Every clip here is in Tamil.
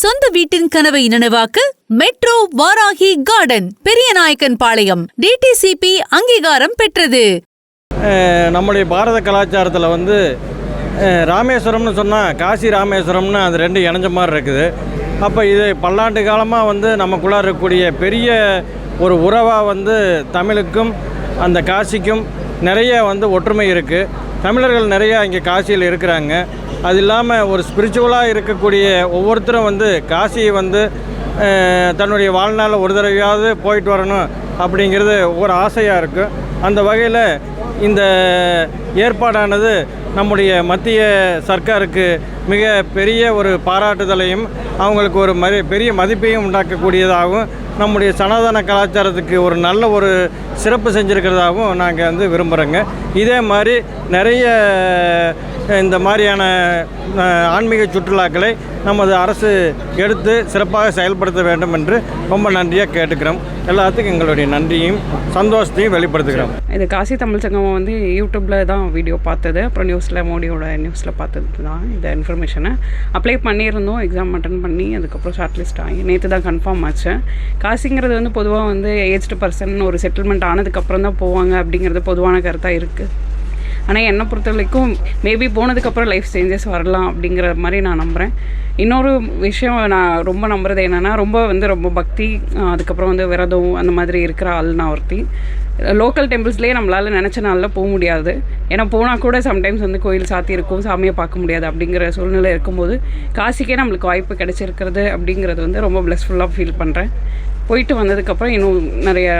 சொந்த வீட்டின் கனவை நனவாக்க metro Varahi garden Periyanayakkanpalayam DTCP அங்கீகாரம் பெற்றது. நம்முடைய பாரத கலாச்சாரத்தில் வந்து ராமேஸ்வரம்னு சொன்னால் காசி ராமேஸ்வரம்னு அது ரெண்டு இணைஞ்ச மாதிரி இருக்குது. அப்போ இது பல்லாண்டு காலமாக வந்து நமக்குள்ளே இருக்கக்கூடிய பெரிய ஒரு உறவாக வந்து தமிழுக்கும் அந்த காசிக்கும் நிறைய வந்து ஒற்றுமை இருக்குது தமிழர்கள் நிறையா இங்கே காசியில் இருக்கிறாங்க. அது இல்லாமல் ஒரு ஸ்பிரிச்சுவலாக இருக்கக்கூடிய ஒவ்வொருத்தரும் வந்து காசியை வந்து தன்னுடைய வாழ்நாளில் ஒரு தடவையாவது போயிட்டு வரணும் அப்படிங்கிறது ஒரு ஆசையாக இருக்குது அந்த வகையில் இந்த ஏற்பாடானது நம்முடைய மத்திய சர்க்காருக்கு மிக பெரிய ஒரு பாராட்டுதலையும் அவங்களுக்கு ஒரு மதி பெரிய மதிப்பையும் உண்டாக்கக்கூடியதாகவும் நம்முடைய சனாதன கலாச்சாரத்துக்கு ஒரு நல்ல ஒரு சிறப்பு செஞ்சுருக்கிறதாகவும் நாங்கள் வந்து விரும்புகிறோங்க இதே மாதிரி நிறைய இந்த மாதிரியான ஆன்மீக சுற்றுலாக்களை நமது அரசு எடுத்து சிறப்பாக செயல்படுத்த வேண்டும் என்று ரொம்ப நன்றியாக கேட்டுக்கிறோம். எல்லாத்துக்கும் எங்களுடைய நன்றியும் சந்தோஷத்தையும் வெளிப்படுத்துகிறோம். இது காசி தமிழ் சங்கமம் வந்து யூடியூப்பில் தான் வீடியோ பார்த்தது. அப்புறம் நியூஸில் மோடியோட நியூஸில் பார்த்தது தான் இந்த இன்ஃபர்மேஷனை அப்ளை பண்ணியிருந்தோம். எக்ஸாம் அட்டன் பண்ணி அதுக்கப்புறம் ஷார்ட் லிஸ்ட் ஆகி நேற்று தான் கன்ஃபார்ம் ஆச்சு. காசிங்கிறது வந்து பொதுவாக வந்து ஏஜ்டு பர்சன் ஒரு செட்டில்மெண்ட் ஆனதுக்கப்புறம் தான் போவாங்க அப்படிங்கிறது பொதுவான கருத்தாக இருக்குது ஆனால் என்னை பொறுத்த வரைக்கும் மேபி போனதுக்கப்புறம் லைஃப் சேஞ்சஸ் வரலாம் அப்படிங்கிற மாதிரி நான் நம்புகிறேன் இன்னொரு விஷயம் நான் ரொம்ப நம்புறது என்னென்னா ரொம்ப வந்து ரொம்ப பக்தி அதுக்கப்புறம் வந்து விரதம் அந்த மாதிரி இருக்கிற ஆள் நான் ஒருத்தி. லோக்கல் டெம்பிள்ஸ்லேயே நம்மளால் நினச்ச நாளில் போக முடியாது. ஏன்னா போனால் கூட சம்டைம்ஸ் வந்து கோயில் சாத்தி இருக்கும் சாமியை பார்க்க முடியாது அப்படிங்கிற சூழ்நிலை இருக்கும்போது காசிக்கே நம்மளுக்கு வாய்ப்பு கிடைச்சிருக்கிறது அப்படிங்கிறது வந்து ரொம்ப ப்ளஸ்ஃபுல்லாக ஃபீல் பண்ணுறேன் போயிட்டு வந்ததுக்கப்புறம் இன்னும் நிறைய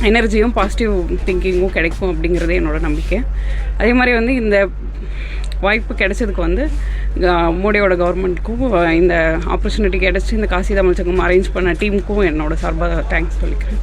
எனர்ஜியும் பாசிட்டிவ் திங்கிங்கும் கிடைக்கும் அப்படிங்கிறது என்னோடய நம்பிக்கை. அதே மாதிரி வந்து இந்த வாய்ப்பு கிடைச்சதுக்கு வந்து மோடியோட கவர்மெண்ட்டுக்கும் இந்த ஆப்பர்ச்சுனிட்டி கிடச்சி இந்த காசி தமிழ் சங்கம் அரேஞ்ச் பண்ண டீமுக்கும் என்னோட சார்பாக தேங்க்ஸ் சொல்லிக்கிறேன்.